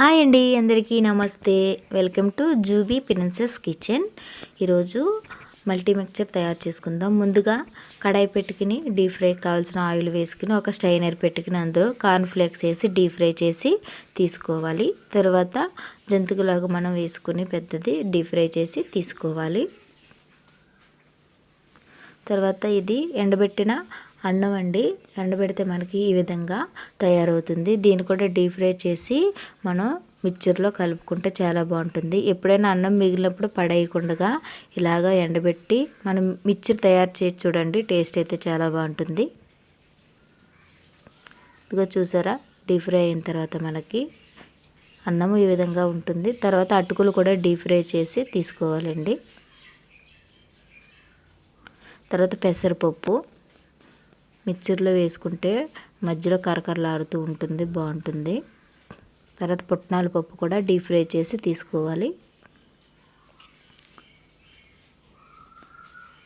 Hi అండి అందరికీ నమస్తే. Welcome to Jubi princess kitchen. ఈరోజు మల్టీమిక్చర్ తయారు చేసుకుందాం. ముందుగా కడాయి పెట్టుకుని డీప్ ఫ్రై కావాల్సిన ఆయిల్ వేసుకుని ఒక స్టైనర్ పెట్టుకుని అందులో కార్న్ఫ్లేక్స్ వేసి డీప్ ఫ్రై చేసి తీసుకోవాలి. తర్వాత జంతుకులాగా మనం వేసుకుని పెద్దది డీప్ ఫ్రై చేసి తీసుకోవాలి. తర్వాత ఇది ఎండబెట్టిన అన్నం అండి ఎండబెడితే మనకి ఈ విధంగా తయారవుతుంది. దీన్ని కూడా డీప్ ఫ్రై చేసి మనం మిక్చర్లో కలుపుకుంటే చాలా బాగుంటుంది. ఎప్పుడైనా అన్నం మిగిలినప్పుడు పడేయకుండా ఇలాగా ఎండబెట్టి మనం మిక్చర్ తయారు చేసి చూడండి టేస్ట్ అయితే చాలా బాగుంటుంది. ఇదిగో చూసారా డీప్ ఫ్రై అయిన తర్వాత మనకి అన్నం ఈ విధంగా ఉంటుంది. తర్వాత అటుకులు కూడా డీప్ ఫ్రై చేసి తీసుకోవాలండి. తర్వాత పెసరపప్పు. మిక్చర్లో వేసుకుంటే మధ్యలో కరకరలాడుతూ ఉంటుంది బాగుంటుంది. తర్వాత పుట్నాల పప్పు కూడా డీప్ ఫ్రై చేసి తీసుకోవాలి.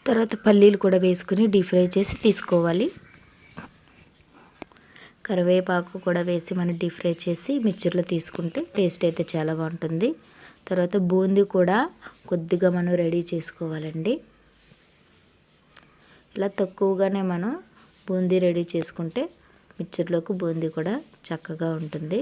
తర్వాత పల్లీలు కూడా వేసుకుని డీప్ ఫ్రై చేసి తీసుకోవాలి. కరివేపాకు కూడా వేసి మనం డీప్ ఫ్రై చేసి మిక్చర్లో తీసుకుంటే టేస్ట్ అయితే చాలా బాగుంటుంది. తర్వాత బూందీ కూడా కొద్దిగా మనం రెడీ చేసుకోవాలండి. ఇలా తక్కువగానే మనం బూందీ రెడీ చేసుకుంటే మిక్చర్లోకి బూందీ కూడా చక్కగా ఉంటుంది.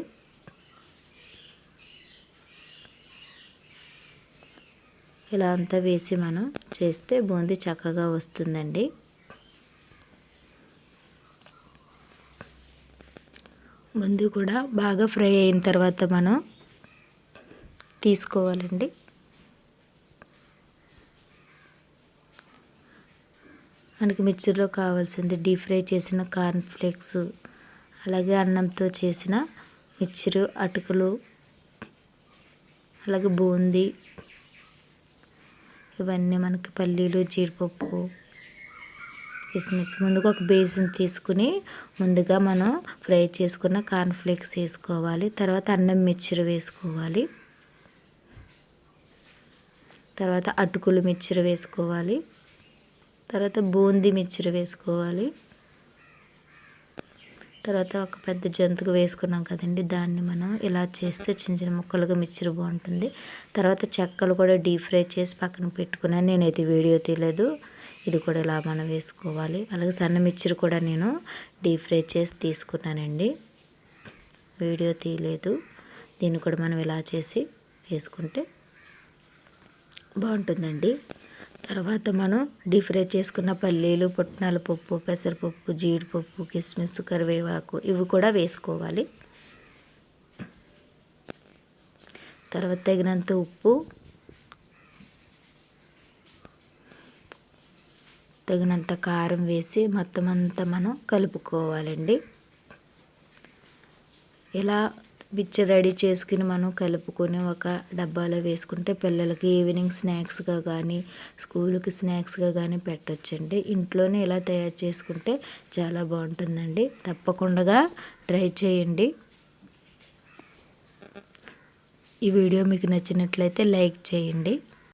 ఇలా అంతా వేసి మనం చేస్తే బూందీ చక్కగా వస్తుందండి. బూందీ కూడా బాగా ఫ్రై అయిన తర్వాత మనం తీసుకోవాలండి. మనకి మిక్చర్లో కావాల్సింది డీప్ ఫ్రై చేసిన కార్న్ ఫ్లేక్స్ అలాగే అన్నంతో చేసిన మిక్చరు అటుకులు అలాగే బూందీ. ఇవన్నీ మనకి పల్లీలు జీడిపప్పు కిస్మిస్. ముందుగా ఒక బేసిన్ తీసుకుని ముందుగా మనం ఫ్రై చేసుకున్న కార్న్ఫ్లేక్స్ వేసుకోవాలి. తర్వాత అన్నం మిక్చర్ వేసుకోవాలి. తర్వాత అటుకులు మిక్చర్ వేసుకోవాలి. తర్వాత బూందీ మిక్చర్ వేసుకోవాలి. తర్వాత ఒక పెద్ద జంతుకు వేసుకున్నాం కదండి దాన్ని మనం ఇలా చేస్తే చిన్న చిన్న ముక్కలుగా మిక్చర్ బాగుంటుంది. తర్వాత చెక్కలు కూడా డీప్ ఫ్రై చేసి పక్కన పెట్టుకున్నాను నేనైతే వీడియో తీయలేదు. ఇది కూడా ఇలా మనం వేసుకోవాలి. అలాగే సన్న మిక్చర్ కూడా నేను డీప్ ఫ్రై చేసి తీసుకున్నానండి. వీడియో తీయలేదు. దీన్ని కూడా మనం ఇలా చేసి వేసుకుంటే బాగుంటుందండి. తర్వాత మనం డీప్ ఫ్రై చేసుకున్న పల్లీలు పుట్నాల పప్పు పెసరపప్పు జీడిపప్పు కిస్మిస్ కరివేపాకు ఇవి కూడా వేసుకోవాలి. తర్వాత తగినంత ఉప్పు తగినంత కారం వేసి మొత్తం అంతా మనం కలుపుకోవాలండి. ఇలా బిచ్చ రెడీ చేసుకుని మనం కలుపుకొని ఒక డబ్బాలో వేసుకుంటే పిల్లలకి ఈవినింగ్ స్నాక్స్గా కానీ స్కూల్కి స్నాక్స్గా కానీ పెట్టొచ్చండి. ఇంట్లోనే ఇలా తయారు చేసుకుంటే చాలా బాగుంటుందండి. తప్పకుండా ట్రై చేయండి. ఈ వీడియో మీకు నచ్చినట్లయితే లైక్ చేయండి.